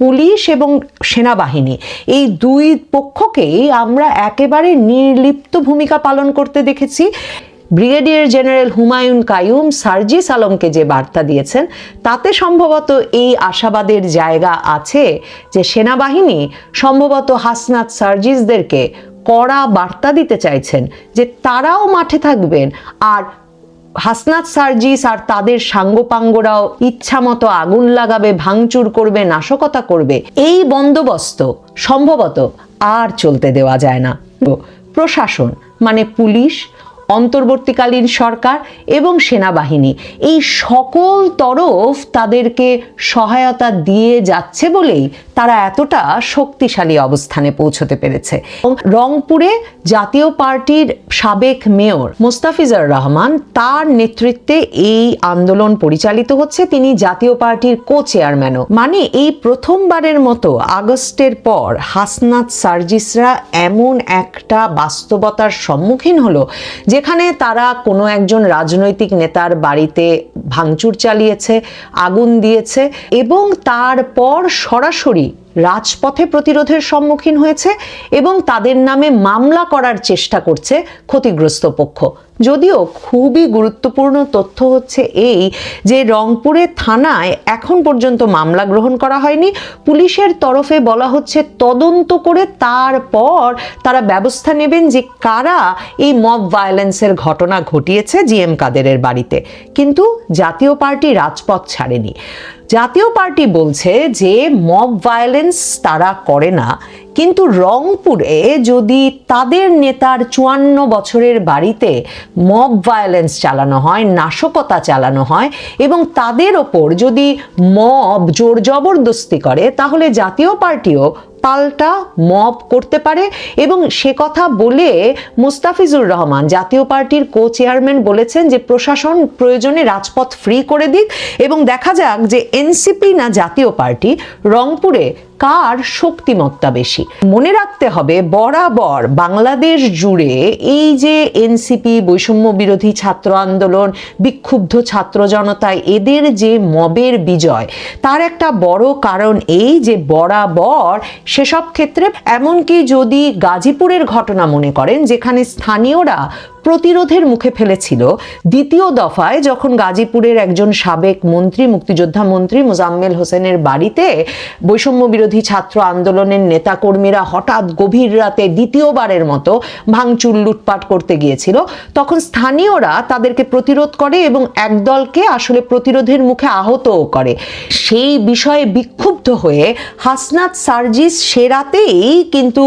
Police এবং সেনাবাহিনী। এই দুই পক্ষকেই আমরা একেবারে নির্লিপ্ত ভূমিকা পালন করতে দেখেছি। ব্রিগেডিয়ার জেনারেল হুমায়ুন কায়ুম, সার্জিস আলমকে যে বার্তা দিয়েছেন, তাতে সম্ভবত এই আশাবাদের জায়গা আছে যে সেনাবাহিনী সম্ভবত হাসনাত সার্জিসদেরকে কড়া বার্তা দিতে চাইছেন যে তারাও মাঠে থাকবেন। আর হাসনাত সার্জিস আর তাদের সাঙ্গপাঙ্গরাও ইচ্ছা মতো আগুন লাগাবে, ভাঙচুর করবে, নাশকতা করবে। এই বন্দোবস্ত সম্ভবত আর চলতে দেওয়া যায় না। প্রশাসন মানে পুলিশ, অন্তর্বর্তীকালীন সরকার এবং সেনাবাহিনী, এই সকল তরফ তাদেরকে সহায়তা দিয়ে যাচ্ছে বলেই তারা এতটা শক্তিশালী অবস্থানে পৌঁছতে পেরেছে। রংপুরে জাতীয় পার্টির সাবেক মেয়র মোস্তাফিজার রহমান তার নেতৃত্বে এই আন্দোলন পরিচালিত হচ্ছে। তিনি জাতীয় পার্টির কো চেয়ারম্যানও মানে এই প্রথমবারের মতো আগস্টের পর হাসনাত সার্জিসরা এমন একটা বাস্তবতার সম্মুখীন হলো, যেখানে তারা কোনো একজন রাজনৈতিক নেতার বাড়িতে ভাঙচুর চালিয়েছে, আগুন দিয়েছে এবং তারপর সরাসরি রাজপথে প্রতিরোধের সম্মুখীন হয়েছে এবং তাদের নামে মামলা করার চেষ্টা করছে ক্ষতিগ্রস্ত পক্ষ। যদিও খুবই গুরুত্বপূর্ণ তথ্য হচ্ছে এই যে রংপুরে থানায় এখন পর্যন্ত মামলা গ্রহণ করা হয়নি। পুলিশের তরফে বলা হচ্ছে তদন্ত করে তারপর তারা ব্যবস্থা নেবেন যে কারা এই মব ভায়োলেন্সের ঘটনা ঘটিয়েছে জিএম কাদেরের বাড়িতে। কিন্তু জাতীয় পার্টি রাজপথ ছাড়েনি। জাতীয় পার্টি বলছে যে মব ভায়োলেন্স তারা করে না। কিন্তু রংপুরে যদি তাদের নেতার চুয়ান্ন বছরের বাড়িতে মব ভায়োলেন্স চালানো হয়, নাশকতা চালানো হয় এবং তাদের ওপর যদি মব জোর জবরদস্তি করে, তাহলে জাতীয় পার্টিও পাল্টা মব করতে পারে এবং সে কথা বলে মুস্তাফিজুর রহমান, জাতীয় পার্টির কো চেয়ারম্যান বলেছেন যে প্রশাসন প্রয়োজনে রাজপথ ফ্রি করে দিক এবং দেখা যাক যে এনসিপি না জাতীয় পার্টি রংপুরে কার শক্তিমত্তা বেশি? মনে রাখতে হবে বরাবর বাংলাদেশ জুড়ে এই যে এনসিপি বৈষম্য বিরোধী ছাত্র আন্দোলন, বিক্ষুব্ধ ছাত্র জনতায় এদের যে মবের বিজয়, তার একটা বড় কারণ এই যে বরাবর সেসব ক্ষেত্রে, এমনকি যদি গাজীপুরের ঘটনা মনে করেন, যেখানে স্থানীয়রা প্রতিরোধের মুখে ফেলেছিল। দ্বিতীয় দফায় যখন গাজীপুরের একজন সাবেক মন্ত্রী, মুক্তিযোদ্ধা মন্ত্রী মোজাম্মেল হোসেনের বাড়িতে বৈষম্য বিরোধী ছাত্র আন্দোলনের নেতাকর্মীরা হঠাৎ গভীর রাতে দ্বিতীয়বারের মতো ভাঙচুর, লুটপাট করতে গিয়েছিল। তখন স্থানীয়রা তাদেরকে প্রতিরোধ করে এবং একদলকে আসলে প্রতিরোধের মুখে আহতও করে। সেই বিষয়ে বিক্ষুব্ধ হয়ে হাসনাত সার্জিস সে রাতেই কিন্তু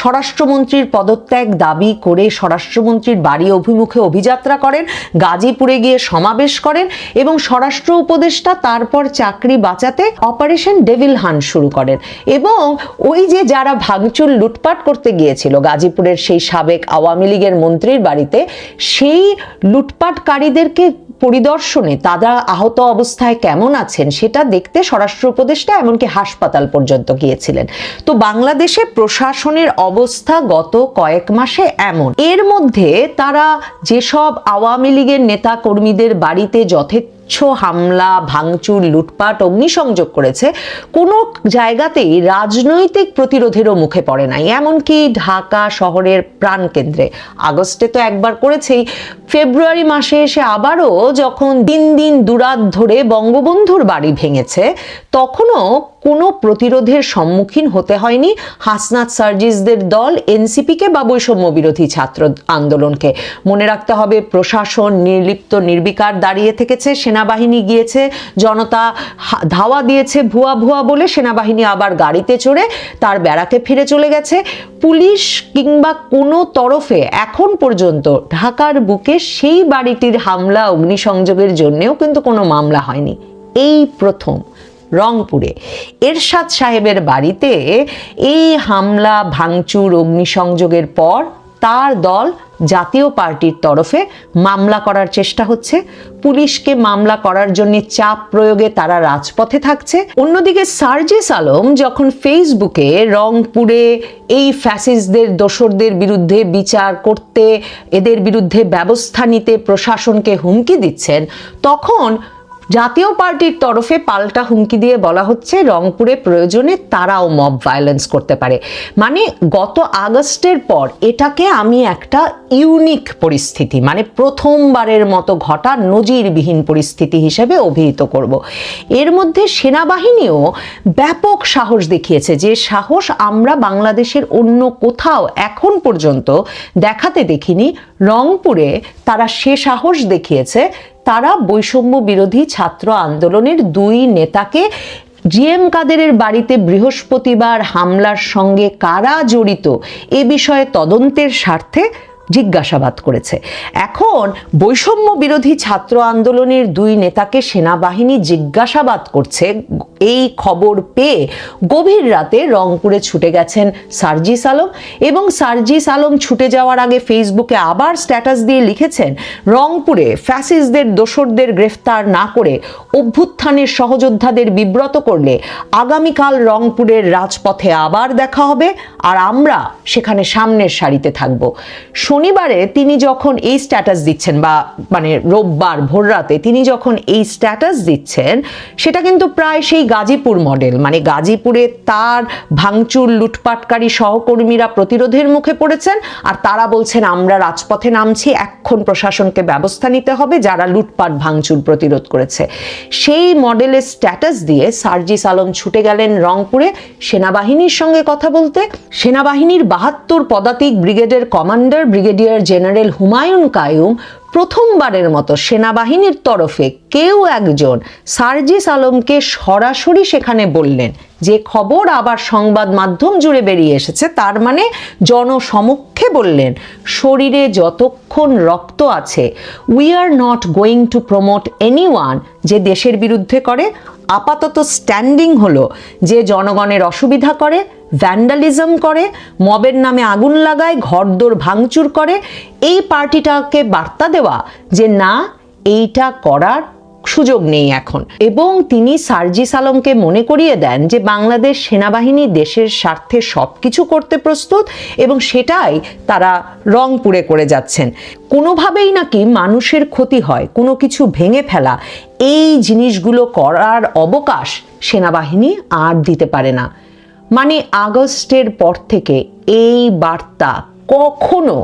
স্বরাষ্ট্রমন্ত্রীর পদত্যাগ দাবি করে স্বরাষ্ট্রমন্ত্রীর বাড়ি অভিমুখে অভিযাত্রা করেন, গাজীপুরে গিয়ে সমাবেশ করেন এবং স্বরাষ্ট্র উপদেষ্টা তারপর চাকরি বাঁচাতে অপারেশন ডেভিল হান শুরু করেন। এবং ওই যে যারা ভাঙচুর, লুটপাট করতে গিয়েছিল গাজীপুরের সেই সাবেক আওয়ামী লীগের মন্ত্রীর বাড়িতে, সেই লুটপাটকারীদেরকে পরিদর্শনে তারা আহত অবস্থায় কেমন আছেন সেটা দেখতে স্বরাষ্ট্র উপদেষ্টা এমনকি হাসপাতাল পর্যন্ত গিয়েছিলেন। তো বাংলাদেশে প্রশাসনের অবস্থা গত কয়েক মাসে এমন। এর মধ্যে তারা যেসব আওয়ামী লীগের নেতা কর্মীদের বাড়িতে যথেচ্ছ হামলা, ভাঙচুর, লুটপাট, অগ্নিসংযোগ করেছে, কোনো জায়গাতেই রাজনৈতিক প্রতিরোধেরও মুখে পড়ে নাই। এমনকি ঢাকা শহরের প্রাণকেন্দ্রে আগস্টে তো একবার করেছেই। ফেব্রুয়ারি মাসে এসে আবারও যখন দিন দিন দুরাত ধরে বঙ্গবন্ধুর বাড়ি ভেঙেছে, তখনও কোনো প্রতিরোধের সম্মুখীন হতে হয়নি হাসনাত সার্জিসদের দল, এনসিপিকে বা বৈষম্য বিরোধী ছাত্র আন্দোলনকে। মনে রাখতে হবে, প্রশাসন নির্লিপ্ত নির্বিকার দাঁড়িয়ে থেকেছে, সেনাবাহিনী গিয়েছে, জনতা ধাওয়া দিয়েছে ভুয়া ভুয়া বলে সেনাবাহিনী আবার গাড়িতে চড়ে তার ব্যারাকে ফিরে চলে গেছে। পুলিশ কিংবা কোনো তরফে এখন পর্যন্ত ঢাকার বুকে সেই বাড়িটির হামলা, অগ্নিসংযোগের জন্যেও কিন্তু কোনো মামলা হয়নি। এই প্রথম। রংপুরে। এরশাদ সাহেবের বাড়িতে এই হামলা, ভাঙচুর, অগ্নিসংযোগের পর তার দল জাতীয় পার্টির তরফে মামলা করার চেষ্টা হচ্ছে। পুলিশকে মামলা করার জন্য চাপ প্রয়োগে তারা রাজপথে থাকছে। অন্যদিকে সার্জেস আলম যখন ফেসবুকে রংপুরে এই ফ্যাসিস্টদের, দোসরদের বিরুদ্ধে বিচার করতে, এদের বিরুদ্ধে ব্যবস্থা নিতে প্রশাসনকে হুমকি দিচ্ছেন, তখন জাতীয় পার্টির তরফে পাল্টা হুমকি দিয়ে বলা হচ্ছে রংপুরে প্রয়োজনে তারাও মব ভায়োলেন্স করতে পারে। মানে গত আগস্টের পর এটাকে আমি একটা ইউনিক পরিস্থিতি মানে প্রথমবারের মতো ঘটা নজিরবিহীন পরিস্থিতি হিসেবে অভিহিত করব। এর মধ্যে সেনাবাহিনীও ব্যাপক সাহস দেখিয়েছে যে সাহস আমরা বাংলাদেশের অন্য কোথাও এখন পর্যন্ত দেখাতে দেখিনি। রংপুরে তারা সে সাহস দেখিয়েছে তারা বৈষম্য বিরোধী ছাত্র আন্দোলনের দুই নেতাকে জিএম কাদেরের বাড়িতে বৃহস্পতিবার হামলার সঙ্গে কারা জড়িত এ বিষয়ে তদন্তের স্বার্থে জিজ্ঞাসাবাদ করেছে। এখন বৈষম্য বিরোধী ছাত্র আন্দোলনের দুই নেতাকে সেনাবাহিনী জিজ্ঞাসাবাদ করছে। এই খবর পেয়ে গভীর রাতে রংপুরে ছুটে গেছেন সার্জিস আলম এবং সার্জিস আলম ছুটে যাওয়ার আগে ফেসবুকে আবার স্ট্যাটাস দিয়ে লিখেছেন, রংপুরে ফ্যাসিসদের দোসরদের গ্রেফতার না করে অভ্যুত্থানের সহযোদ্ধাদের বিব্রত করলে আগামীকাল রংপুরের রাজপথে আবার দেখা হবে আর আমরা সেখানে সামনের সারিতে থাকব। শনিবারে তিনি যখন এই স্ট্যাটাস দিচ্ছেন বা মানে রোববার ভোররাতে তিনি যখন এই স্ট্যাটাস দিচ্ছেন, সেটা কিন্তু প্রায় সেই গাজীপুর মডেল মানে গাজীপুরে তার ভাঙচুর, লুটপাটকারী সহকর্মীরা প্রতিরোধের মুখে পড়েছেন আর তারা বলছেন, আমরা রাজপথে নামছি, এখন প্রশাসনকে ব্যবস্থা নিতে হবে, যারা লুটপাট, ভাঙচুর প্রতিরোধ করেছে। সেই মডেলের স্ট্যাটাস দিয়ে সার্জিস আলম ছুটে গেলেন রংপুরে। সেনাবাহিনীর সঙ্গে কথা বলতে, সেনাবাহিনীর বাহাত্তর পদাতিক ব্রিগেডের commander brigadier general Humayun Kayum প্রথমবারের মতো সেনাবাহিনীর তরফে কেউ একজন সার্জিস আলমকে সরাসরি সেখানে বললেন। যে খবর আবার সংবাদ মাধ্যম জুড়ে বেরিয়ে এসেছে, তার মানে জনসমক্ষে বললেন, শরীরে যতক্ষণ রক্ত আছে we are not going to promote any যে দেশের বিরুদ্ধে করে আপাতত স্ট্যান্ডিং হলো যে জনগণের অসুবিধা করে ভ্যান্ডালিজম করে, মবের নামে আগুন লাগায়, ঘরদোর ভাঙচুর করে, এই পার্টিটাকে বার্তা দেওয়া যে না, এইটা করার সুযোগ নেই এখন। এবং তিনি সার্জিস আলমকে মনে করিয়ে দেন যে বাংলাদেশ সেনাবাহিনী দেশের স্বার্থে সব কিছু করতে প্রস্তুত এবং সেটাই তারা রংপুরে করে যাচ্ছেন। কোনোভাবেই নাকি মানুষের ক্ষতি হয়, কোনো কিছু ভেঙে ফেলা, এই জিনিসগুলো করার অবকাশ সেনাবাহিনী আর দিতে পারে না। মানে আগস্টের পর থেকে এই বার্তা কখনো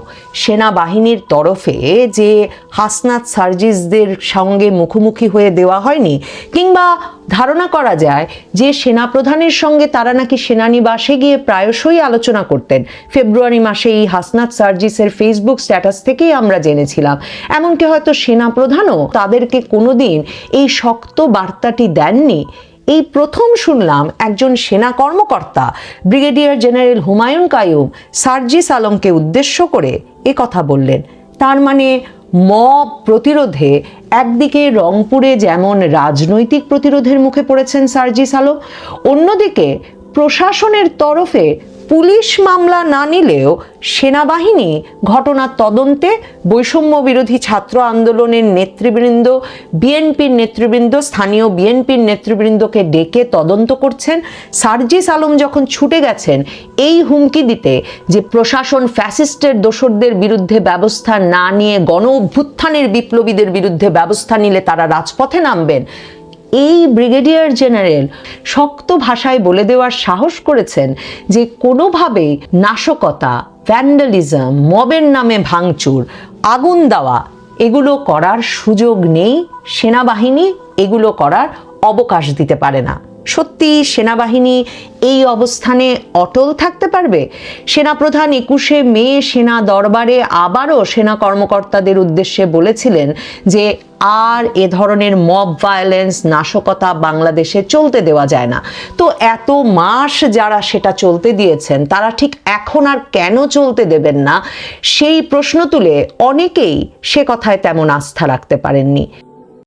সেনাবাহিনীর তরফে যে হাসনাত সার্জিসদের সঙ্গে মুখোমুখি হয়ে দেওয়া হয়নি, কিংবা ধারণা করা যায় যে সেনাপ্রধানের সঙ্গে তারা নাকি সেনানিবাসে গিয়ে প্রায়শই আলোচনা করতেন। ফেব্রুয়ারি মাসে এই হাসনাত সার্জিসের ফেসবুক স্ট্যাটাস থেকেই আমরা জেনেছিলাম। এমনকি হয়তো সেনাপ্রধানও তাদেরকে কোনোদিন এই শক্ত বার্তাটি দেননি। এই প্রথম শুনলাম একজন সেনা কর্মকর্তা, ব্রিগেডিয়ার জেনারেল হুমায়ুন কায়ুম, সার্জিস আলমকে উদ্দেশ্য করে এ কথা বললেন। তার মানে ম প্রতিরোধে একদিকে রংপুরে যেমন রাজনৈতিক প্রতিরোধের মুখে পড়েছেন সার্জিস আলম, অন্যদিকে প্রশাসনের তরফে পুলিশ মামলা না নিলেও সেনাবাহিনী ঘটনার তদন্তে বৈষম্য বিরোধী ছাত্র আন্দোলনের নেতৃবৃন্দ, বিএনপির নেতৃবৃন্দ, স্থানীয় বিএনপির নেতৃবৃন্দকে ডেকে তদন্ত করছেন। সার্জিস আলম যখন ছুটে গেছেন, এই হুমকি দিতে যে প্রশাসন ফ্যাসিস্টের দোসরদের বিরুদ্ধে ব্যবস্থা না নিয়ে গণ অভ্যুত্থানের বিপ্লবীদের বিরুদ্ধে ব্যবস্থা নিলে তারা রাজপথে নামবেন এই ব্রিগেডিয়ার জেনারেল শক্ত ভাষায় বলে দেওয়ার সাহস করেছেন যে কোনোভাবেই নাশকতা ভ্যান্ডালিজম মবের নামে ভাঙচুর, আগুন দেওয়া, এগুলো করার সুযোগ নেই, সেনাবাহিনী এগুলো করার অবকাশ দিতে পারে না। সত্যি সেনাবাহিনী এই অবস্থানে অটল থাকতে পারবে? সেনাপ্রধান একুশে মে সেনা দরবারে আবারও সেনা কর্মকর্তাদের উদ্দেশ্যে বলেছিলেন যে আর এ ধরনের মব ভায়োলেন্স, নাশকতা বাংলাদেশে চলতে দেওয়া যায় না। তো এত মাস যারা সেটা চলতে দিয়েছেন, তারা ঠিক এখন আর কেন চলতে দেবেন না? সেই প্রশ্ন তুলে অনেকেই সে কথায় তেমন আস্থা রাখতে পারেননি।